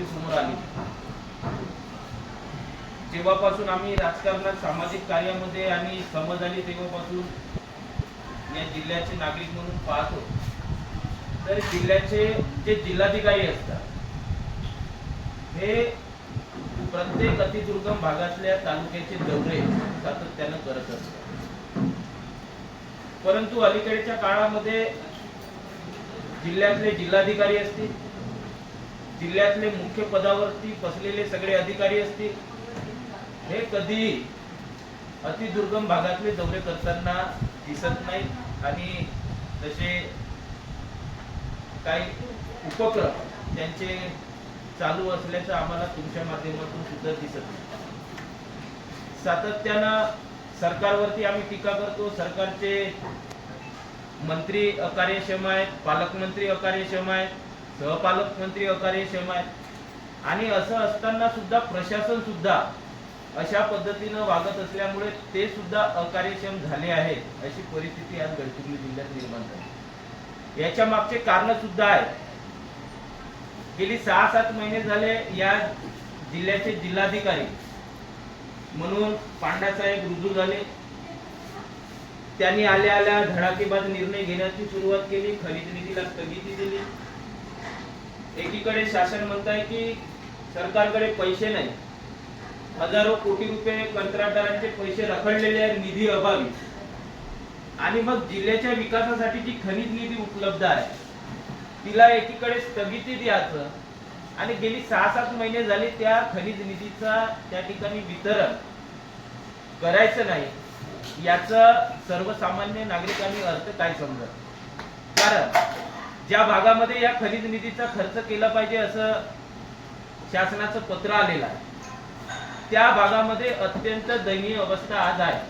परिस्थिती समोर आली. जेव्हापासून आम्ही राजकारणात सामाजिक कार्यामध्ये आणि समज आली तेव्हापासून या जिल्ह्याचे नागरिक म्हणून पाहतो. तर जिल्ह्याचे जे जिल्हाधिकारी असतात हे प्रत्येक अतिदुर्गम भागातल्या तालुक्याचे दौरे सातत्यानं करत असतात. परंतु अलीकडच्या काळामध्ये जिल्ह्यातले जिल्हाधिकारी असतील जिल्ह्यातले मुख्य पदावरती बसलेले सगळे अधिकारी असतील. हे कधी अतिदुर्गम भागातले दौरे करताना दिसत नाही. आणि तसे काही उपक्रम त्यांचे चालू असल्याचं आम्हाला तुमच्या माध्यमातून सुद्धा दिसत नाही. सातत्यानं सरकारवरती आम्ही टीका करतो. सरकारचे मंत्री अकार्यक्षम आहेत पालकमंत्री अकार्यक्षम आहेत. सहपालक मंत्री अकार्यक्षम आहेत आणि असं असताना सुद्धा प्रशासन सुद्धा अशा पद्धतीनं वागत असल्यामुळे ते सुद्धा अकार्यक्षम झाले आहे अशी परिस्थिती आज गडचिरोली जिल्ह्यात निर्माण झाली. याच्या मागचे कारण सुद्धा आहेत. गेली सहा सात महिने झाले या जिल्ह्याचे जिल्हाधिकारी म्हणून पांडासाहेब रुजू झाले त्यांनी आल्या आल्या धडाकेबाज निर्णय घेण्याची सुरुवात केली खनिज निधीला स्थगिती दिली. एकीकडे शासन म्हणत आहे की सरकारकडे पैसे नाही. हजारो कोटी रुपये कंत्राटदारांचे पैसे रखडलेले आहेत निधी अभावी. आणि मग जिल्ह्याच्या विकासासाठी जी खनिज निधी उपलब्ध आहे तिला एकीकडे स्थगिती द्यायचं आणि गेली सहा सात महिने झाले त्या खनिज निधीचा त्या ठिकाणी वितरण करायचं नाही याचा सर्वसामान्य नागरिकांनी अर्थ काय समजत? कारण ज्या भागामध्ये या खनिज निधीचा खर्च केला पाहिजे असं शासनाचं पत्र आलेलं आहे त्या भागामध्ये अत्यंत दयनीय अवस्था आज आहे.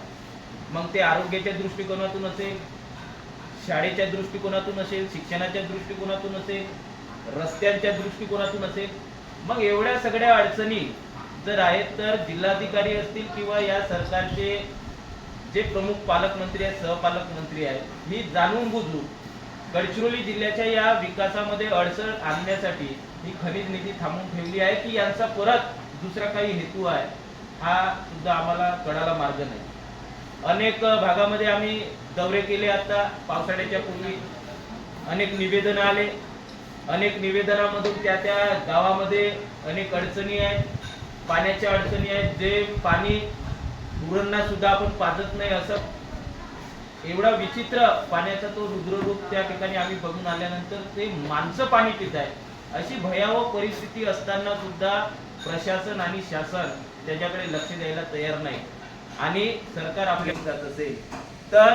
मग ते आरोग्याच्या दृष्टिकोनातून असेल शाळेच्या दृष्टिकोनातून असेल शिक्षणाच्या दृष्टिकोनातून असेल रस्त्यांच्या दृष्टिकोनातून असेल मग एवढ्या सगळ्या अडचणी जर आहेत तर जिल्हाधिकारी असतील किंवा या सरकारचे जे प्रमुख पालकमंत्री आहेत सहपालकमंत्री आहेत ही जाणून बुजून गडचिरोली जिल्ह्याच्या या विकासामध्ये अडचण आणण्यासाठी ही खनिज निधी थांबून ठेवली आहे की यांचा परत दुसरा काही हेतू आहे हा सुद्धा आम्हाला कळायला मार्ग नाही. अनेक भागामध्ये आम्ही दौरे केले आता पावसाळ्याच्या पूर्वी अनेक निवेदन आले. अनेक निवेदनामधून त्या त्या गावामध्ये अनेक अडचणी आहेत. पाण्याच्या अडचणी आहेत. जे पाणी गुरांना सुद्धा आपण पाजत नाही असं एवढा विचित्र पाण्याचा तो रुद्ररूप त्या ठिकाणी आम्ही बघून आल्यानंतर ते माणसं पाणी पित आहे अशी भयावह परिस्थिती असताना सुद्धा प्रशासन आणि शासन त्याच्याकडे लक्ष द्यायला तयार नाही. आणि सरकार आपल्या जात असेल तर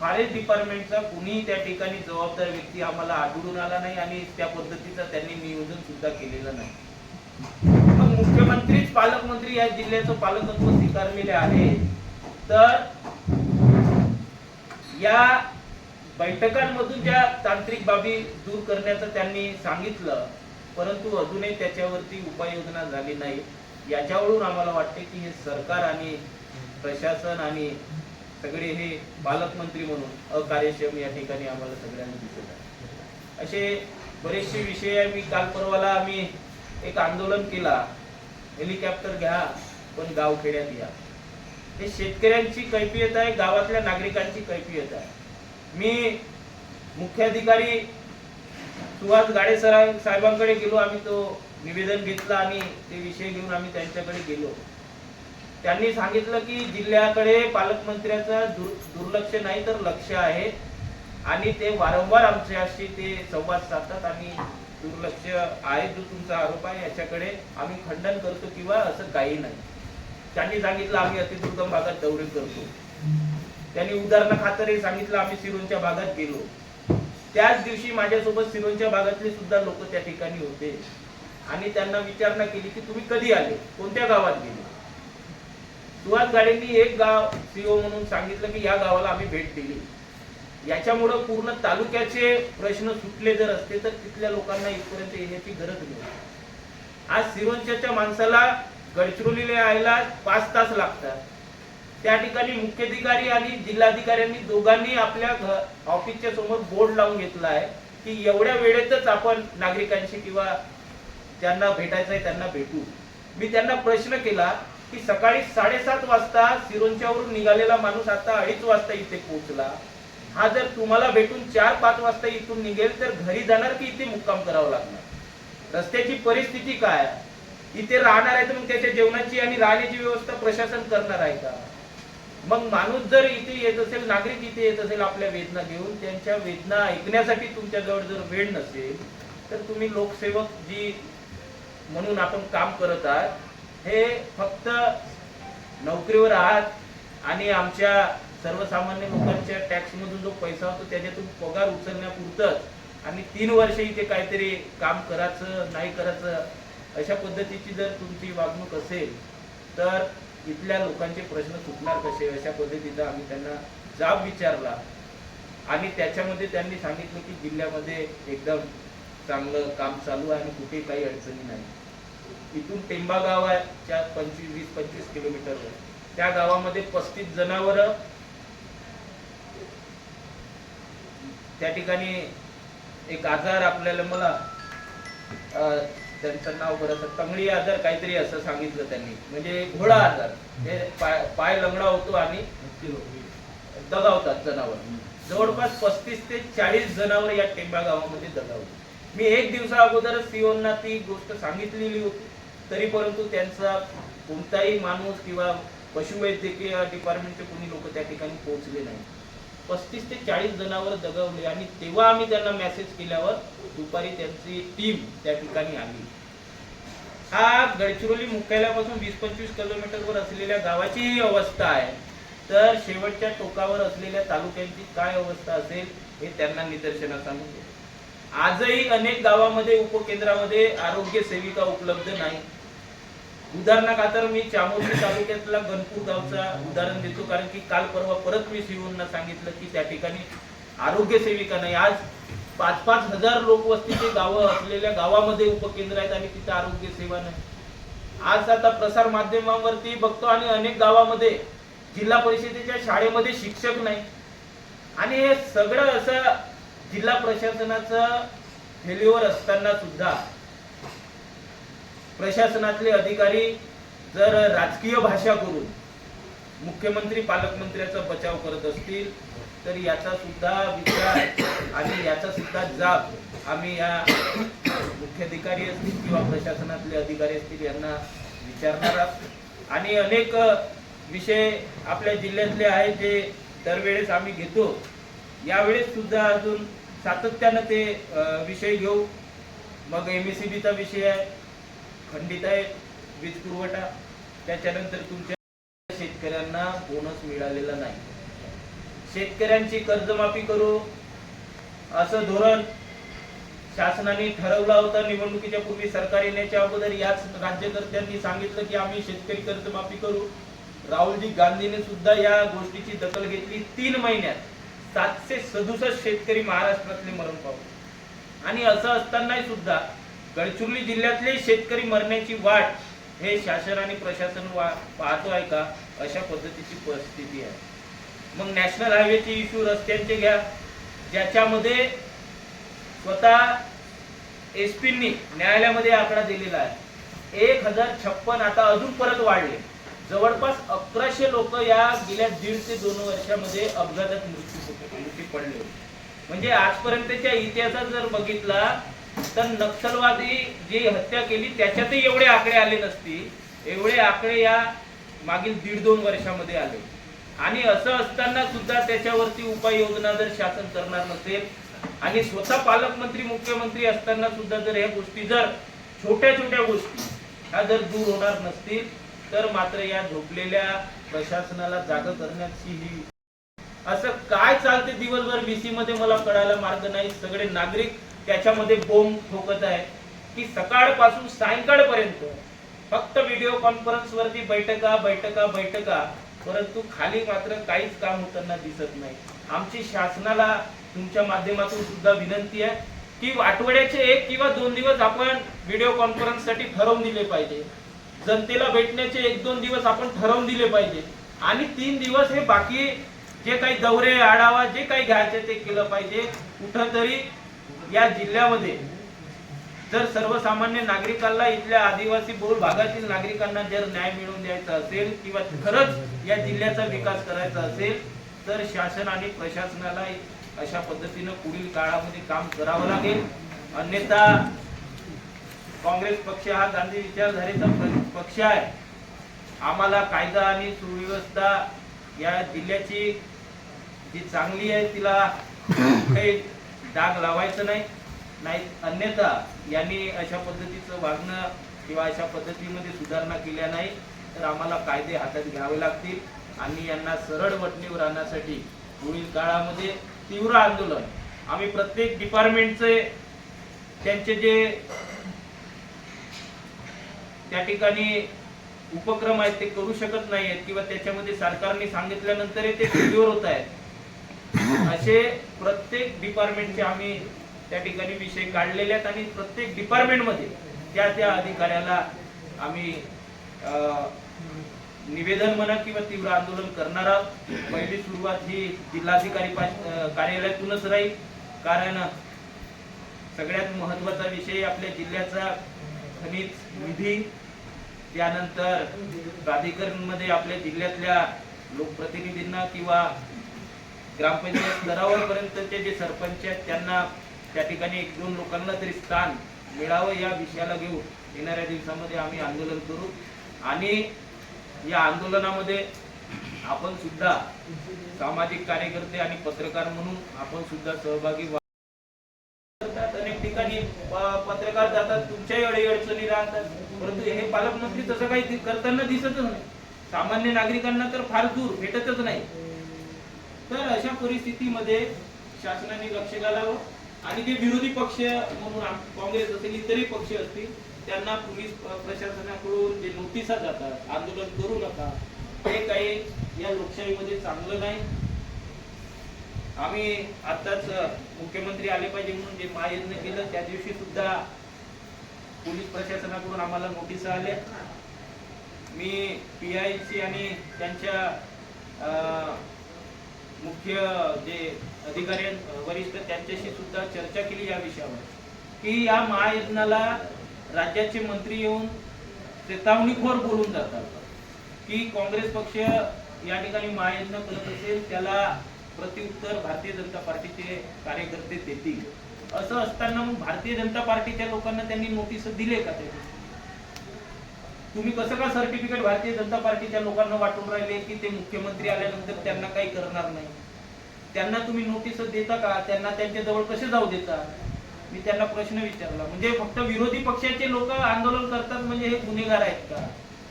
फॉरेस्ट डिपार्टमेंटचा कुणीही त्या ठिकाणी जबाबदार व्यक्ती आम्हाला आढळून आला नाही आणि त्या पद्धतीचं त्यांनी नियोजन सुद्धा केलेलं नाही. मग मुख्यमंत्रीच पालकमंत्री या जिल्ह्याचं पालकत्व स्वीकारलेले आहे तर या बैठकांमधून ज्या तांत्रिक बाबी दूर करण्याचं त्यांनी सांगितलं परंतु अजूनही त्याच्यावरती उपाययोजना झाली नाही. याच्यावरून आम्हाला वाटते की हे सरकार आणि प्रशासन आणि सगळे हे पालकमंत्री म्हणून अकार्यक्षम या ठिकाणी आम्हाला सगळ्यांना दिसत आहे. असे बरेचसे विषय मी काल परवाला आम्ही एक आंदोलन केला. हेलिकॉप्टर घ्या पण गाव खेड्यात या. हे शेतकऱ्यांची कैफियत आहे गावातल्या नागरिकांची कैफियत आहे. मी मुख्याधिकारी सुहास गाडे सरा साहेबांकडे गेलो आम्ही तो निवेदन घेतलं आणि ते विषय घेऊन आम्ही त्यांच्याकडे गेलो. त्यांनी सांगितलं की जिल्ह्याकडे पालकमंत्र्याचं दुर् दुर्लक्ष नाही तर लक्ष आहे आणि ते वारंवार आमच्याशी ते संवाद साधतात आणि दुर्लक्ष आहे जो तुमचा आरोप आहे याच्याकडे आम्ही खंडन करतो किंवा असं काही नाही. त्यांनी सांगितलं आम्ही अतिदुर्गम भागात दौरे करतो. त्यांनी उदाहरणाखातर सांगितलं आम्ही सिरोंच्या भागात गेलो. त्याच दिवशी माझ्यासोबत सिरोंच्या भागातले सुद्धा लोक त्या ठिकाणी होते. आणि त्यांना विचारणा केली की तुम्ही कधी आले? कोणत्या गावात गेले? सुहास गाडेंनी एक गाव सीओ म्हणून सांगितलं की या गावाला आम्ही भेट दिली. याच्यामुळं पूर्ण तालुक्याचे प्रश्न सुटले जर असते तर तिथल्या लोकांना इथपर्यंत येण्याची गरज नाही आज सिरोंच्या माणसाला गडचिरोलीला यायला पाच तास लागतात. त्या ठिकाणी मुख्याधिकारी आणि जिल्हाधिकाऱ्यांनी दोघांनी आपल्या ऑफिसच्या समोर बोर्ड लावून घेतला आहे की एवढ्या वेळेतच आपण नागरिकांशी किंवा ज्यांना भेटायचं आहे त्यांना भेटू. मी त्यांना प्रश्न केला की सकाळी साडेसात वाजता सिरोंच्यावरून निघालेला माणूस आता अडीच वाजता इथे पोहोचला. हा जर तुम्हाला भेटून चार पाच वाजता इथून निघेल तर घरी जाणार की इथे मुक्काम करावा लागणार? रस्त्याची परिस्थिती काय? आहे इथे राहणार आहे तर मग त्याच्या जेवणाची आणि राहण्याची व्यवस्था प्रशासन करणार आहे का? मग माणूस जर इथे येत असेल नागरिक इथे येत असेल आपल्या वेदना घेऊन त्यांच्या वेदना ऐकण्यासाठी तुमच्याजवळ जर वेळ नसेल तर तुम्ही लोकसेवक जी म्हणून आपण काम करत आहात हे फक्त नोकरीवर आहात आणि आमच्या सर्वसामान्य लोकांच्या टॅक्स मधून जो पैसा होतो त्याच्यातून पगार उचलण्यापुरतच आणि तीन वर्ष इथे काहीतरी काम करायचं नाही करायचं अशा पद्धतीची जर तुमची वागणूक असेल तर इथल्या लोकांचे प्रश्न सुटणार कसे? अशा पद्धतीचा आम्ही त्यांना जाब विचारला. आणि त्याच्यामध्ये त्यांनी सांगितलं की जिल्ह्यामध्ये एकदम चांगलं काम चालू आहे आणि कुठे काही अडचणी नाही. इथून टेंबा गाव आहे त्या पंचवीस वीस पंचवीस किलोमीटरवर त्या गावामध्ये पस्तीस जनावर त्या ठिकाणी एक आजार आपल्याला मला त्यांचं नाव बरं तंगडी आजार काहीतरी असं सांगितलं त्यांनी. म्हणजे घोडा आजार. हे पाय पाय लंगडा होतो आणि दगावतात जनावर. जवळपास पस्तीस ते चाळीस जनावर या टेंबा गावामध्ये दगावली मी एक दिवसा अगोदरच सीओना ती गोष्ट सांगितलेली होती. तरी परंतु त्यांचा कोणताही माणूस किंवा पशुवैद्यकीय डिपार्टमेंटचे कोणी लोक त्या ठिकाणी पोहोचले नाही पस्तीस ते चाळीस जनावर दगावले आणि तेव्हा आम्ही त्यांना मेसेज केल्यावर दुपारी त्यांची टीम त्या ठिकाणी आली. हा गडचिरोली मुख्यालयापासून वीस पंचवीस किलोमीटरवर असलेल्या गावाची ही अवस्था आहे. तर शेवटच्या टोकावर असलेल्या तालुक्यांची काय अवस्था असेल हे त्यांना निदर्शनास आणून आजही अनेक गावामध्ये उपकेंद्रामध्ये आरोग्य सेविका उपलब्ध नाही. उदाहरणाखातर मी चामोर्शी तालुक्यातला गणपूर गावचा उदाहरण देतो कारण की काल परवा परत मी सीओना सांगितलं की त्या ठिकाणी आरोग्य सेविका नाही. आज पाच पाच हजार लोकवस्तीचे गावं असलेल्या गावामध्ये उपकेंद्र आहेत आणि तिथे आरोग्य सेवा नाही. आज आता प्रसार माध्यमावरती बघतो आणि अनेक गावामध्ये जिल्हा परिषदेच्या शाळेमध्ये शिक्षक नाही. आणि हे सगळं असं जिल्हा प्रशासनाचं फेल्युअर असताना सुद्धा प्रशासनातले अधिकारी जर राजकीय भाषा करून मुख्यमंत्री पालकमंत्र्याचा बचाव करत असतील तर याचा सुद्धा विचार आणि याचा सुद्धा जाब आम्ही या मुख्याधिकारी असतील किंवा प्रशासनातले अधिकारी असतील यांना विचारणार आहोत. आणि अनेक विषय आपल्या जिल्ह्यातले आहेत जे दरवेळेस आम्ही घेतो. यावेळेस सुद्धा अजून सातत्यानं ते विषय घेऊ. मग एम एस सी बीचा विषय आहे. खंडित आहे वीज पुरवठा. त्याच्यानंतर तुमच्या शेतकऱ्यांना बोनस मिळालेला नाही. शेतकऱ्यांची कर्जमाफी करू. असं धोरण शासनाने ठरवला होता. निवडणुकीच्या पूर्वी सरकार येण्याच्या अगोदर याच राज्यकर्त्यांनी सांगितलं की आम्ही शेतकरी कर्जमाफी करू. राहुलजी गांधीने सुद्धा या गोष्टीची दखल घेतली. तीन महिन्यात सातशे सदुसष्ट शेतकरी महाराष्ट्रातले मरण पावले. आणि असं असतानाही सुद्धा गडचिरोली जिल्ह्यातले शेतकरी मरण्याची वाट हे शासन आणि प्रशासन वा पाहतो आहे का? अशा पद्धतीची परिस्थिती आहे. मग नॅशनल हायवेचे इश्यू रस्त्यांचे घ्या ज्याच्यामध्ये स्वतः एस पींनी न्यायालयामध्ये आकडा दिलेला आहे. एक हजार छप्पन आता अजून परत वाढले. जवळपास अकराशे लोक या गेल्या दीड ते दोन वर्षामध्ये अपघातात मृत्यू मृत्यू पडले म्हणजे आजपर्यंतच्या इतिहासात जर बघितला तर नक्षलवादी जी हत्या केली त्याच्यातही एवढे आकडे आले नसतील. एवढे आकडे या मागील दीड दोन वर्षामध्ये आले. आणि असं असताना सुद्धा त्याच्यावरती उपाययोजना जर शासन करणार नसेल आणि स्वतः पालकमंत्री मुख्यमंत्री असताना सुद्धा जर ह्या गोष्टी जर छोट्या छोट्या गोष्टी ह्या जर दूर होणार नसतील तर मात्र या झोपलेल्या प्रशासनाला जाग करण्याची ही असं काय चालते दिवसभर बीसी मध्ये मला कळायला मार्ग नाही. सगळे नागरिक त्याच्यामध्ये बोंब ठोकत आहे. की सकाळपासून सायंकाळपर्यंत फक्त व्हिडिओ कॉन्फरन्स वरती बैठका बैठका बैठका. परंतु खाली मात्र काहीच काम होताना दिसत नाही. आमची शासनाला तुमच्या माध्यमातून सुद्धा विनंती आहे की आठवड्याचे एक किंवा दोन दिवस आपण व्हिडिओ कॉन्फरन्ससाठी ठरवून दिले पाहिजे. जनतेला भेटण्याचे एक दोन दिवस आपण ठरवून दिले पाहिजे. आणि तीन दिवस हे बाकी जे काही दौरे आढावा जे काही घ्यायचे ते केलं पाहिजे. कुठंतरी या जिल्ह्यामध्ये जर सर्वसामान्य नागरिकांना इथल्या आदिवासी बहुल भागातील नागरिकांना जर न्याय मिळवून द्यायचा असेल किंवा खरंच या जिल्ह्याचा विकास करायचा असेल तर शासन आणि प्रशासनाला अशा पद्धतीनं पुढील काळामध्ये काम करावं लागेल. अन्यथा काँग्रेस पक्ष हा गांधी विचारधारेचा पक्ष आहे. आम्हाला कायदा आणि सुव्यवस्था या जिल्ह्याची जी चांगली आहे तिला काही डाग लावायचं नाही नाही अन्यथा यांनी अशा पद्धतीचं वागणं किंवा अशा पद्धतीमध्ये सुधारणा केल्या नाही तर आम्हाला कायदे हातात घ्यावे लागतील. आणि यांना सरळ वटणीवर आणण्यासाठी पुढील काळामध्ये तीव्र आंदोलन. आम्ही प्रत्येक डिपार्टमेंटचे त्यांचे जे त्या ठिकाणी उपक्रम आहेत ते करू शकत नाही आहेत किंवा त्याच्यामध्ये सरकारने सांगितल्यानंतर ते फेल्युअर होत आहेत. असे प्रत्येक डिपार्टमेंटचे आम्ही त्या ठिकाणी विषय काढलेले आहेत आणि प्रत्येक डिपार्टमेंटमध्ये त्या त्या अधिकाऱ्याला आम्ही निवेदन म्हणा किंवा तीव्र आंदोलन करणार आहोत. पहिली सुरुवात ही जिल्हाधिकारी कार्यालयातूनच राहील. कारण सगळ्यात महत्त्वाचा विषय आपल्या जिल्ह्याचा खनिज निधी त्यानंतर प्राधिकरणमध्ये आपल्या जिल्ह्यातल्या लोकप्रतिनिधींना किंवा ग्रामपंचायत स्तरावरपर्यंतचे जे सरपंच आहेत त्यांना त्या ठिकाणी एक दोन लोकांना तरी स्थान मिळावं या विषयाला घेऊन येणाऱ्या दिवसामध्ये आम्ही आंदोलन करू. आणि या आंदोलनामध्ये आपण सुद्धा सामाजिक कार्यकर्ते आणि पत्रकार म्हणून आपण सुद्धा सहभागी व्हा करतात. अनेक ठिकाणी पत्रकार जातात तुमच्याही वेळी अडचणी राहतात. परंतु हे पालकमंत्री तसं काही करताना दिसतच नाही. सामान्य नागरिकांना तर फार दूर भेटतच नाही. तर अशा परिस्थितीमध्ये शासनाने लक्ष घालावं आणि जे विरोधी पक्ष म्हणून काँग्रेस असेल इतरही पक्ष असतील त्यांना पोलीस प्रशासनाकडून जे नोटिसा जातात आंदोलन करू नका हे काही या लोकशाहीमध्ये चांगलं नाही. आम्ही आताच मुख्यमंत्री आले पाहिजे म्हणून जे महायज्ञ केलं त्या दिवशी सुद्धा पोलीस प्रशासनाकडून आम्हाला नोटिसा आल्या. मी पी आय सी आणि त्यांच्या अं, मुख्य जे अधिकारी वरिष्ठ त्यांच्याशी सुद्धा चर्चा केली या विषयावर. की या महायज्ञाला राज्याचे मंत्री येऊन चेतावणीखोर बोलून जातात. की काँग्रेस पक्ष या ठिकाणी महायज्ञ करत असेल त्याला प्रत्युत्तर भारतीय जनता पार्टीचे कार्यकर्ते देतील. असं असताना मग भारतीय जनता पार्टीच्या लोकांना त्यांनी नोटीस दिले का ते? तुम्ही कसं का सर्टिफिकेट भारतीय जनता पार्टीच्या लोकांना वाटून राहिले की ते मुख्यमंत्री आल्यानंतर त्यांना काही करणार नाही? त्यांना तुम्ही नोटीस देता का? त्यांना त्यांच्या जवळ कसे जाऊ देता? मी त्यांना प्रश्न विचारला. म्हणजे फक्त विरोधी पक्षाचे लोक आंदोलन करतात म्हणजे हे गुन्हेगार आहेत का?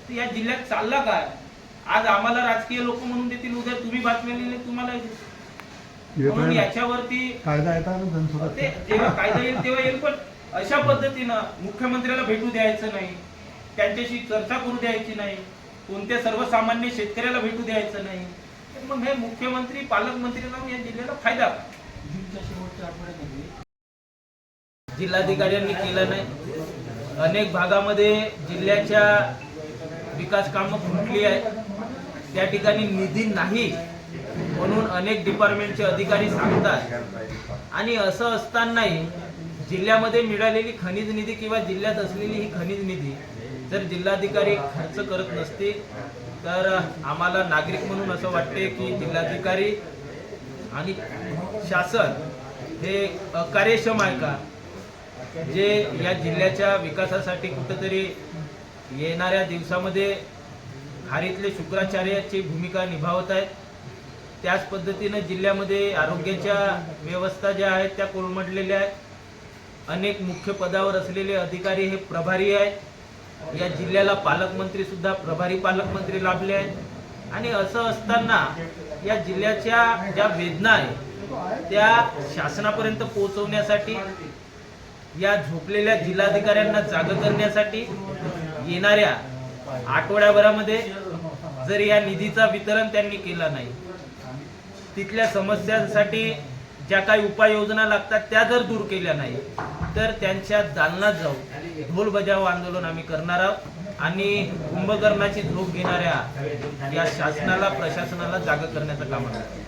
तर या जिल्ह्यात चालला काय? आज आम्हाला राजकीय लोक म्हणून देतील उद्या तुम्ही बातम्या लिहिले तुम्हाला म्हणून याच्यावरती कायदा येईल तेव्हा येईल पण अशा पद्धतीनं मुख्यमंत्र्याला भेटू द्यायचं नाही. त्यांच्याशी चर्चा करू द्यायची नाही. कोणत्या सर्वसामान्य शेतकऱ्याला भेटू द्यायचं नाही. तर मग हे मुख्यमंत्री पालकमंत्री लावून या जिल्ह्याला फायदा. जिल्हाधिकाऱ्यांनी केलं नाही. अनेक भागामध्ये जिल्ह्याच्या विकास कामं फुटली आहेत. त्या ठिकाणी निधी नाही म्हणून अनेक डिपार्टमेंटचे अधिकारी सांगतात. आणि असं असतानाही जिल्ह्यामध्ये मिळालेली खनिज निधी किंवा जिल्ह्यात असलेली ही खनिज निधी जर जिल्हाधिकारी खर्च करत नसतील तर आम्हाला नागरिक म्हणून असं वाटते की जिल्हाधिकारी आणि शासन हे कार्यक्षम आहे का? जे या जिल्ह्याच्या विकासासाठी कुठंतरी येणाऱ्या दिवसामध्ये खारीतले शुक्राचार्याची भूमिका निभावत आहेत. त्याच पद्धतीनं जिल्ह्यामध्ये आरोग्याच्या व्यवस्था ज्या आहेत त्या कोलमडलेल्या आहेत. अनेक मुख्य पदावर असलेले अधिकारी हे प्रभारी आहेत. या जिल्ह्याला पालकमंत्री सुद्धा प्रभारी पालकमंत्री लाभले आहेत. आणि असं असताना या जिल्ह्याच्या ज्या वेदना आहेत त्या शासनापर्यंत पोहोचवण्यासाठी या झोपलेल्या जिल्हाधिकाऱ्यांना जाग करण्यासाठी येणाऱ्या आठवड्याभरामध्ये जर या निधीचा वितरण त्यांनी केला नाही तिथल्या समस्यांसाठी ज्या काही उपाययोजना लागतात त्या जर दूर केल्या नाही तर त्यांच्या दालनात जाऊ ढोल बजाव आंदोलन आम्ही करणार आहोत आणि कुंभकर्णाची झोप घेणाऱ्या या शासनाला प्रशासनाला जाग करण्याचं काम आहे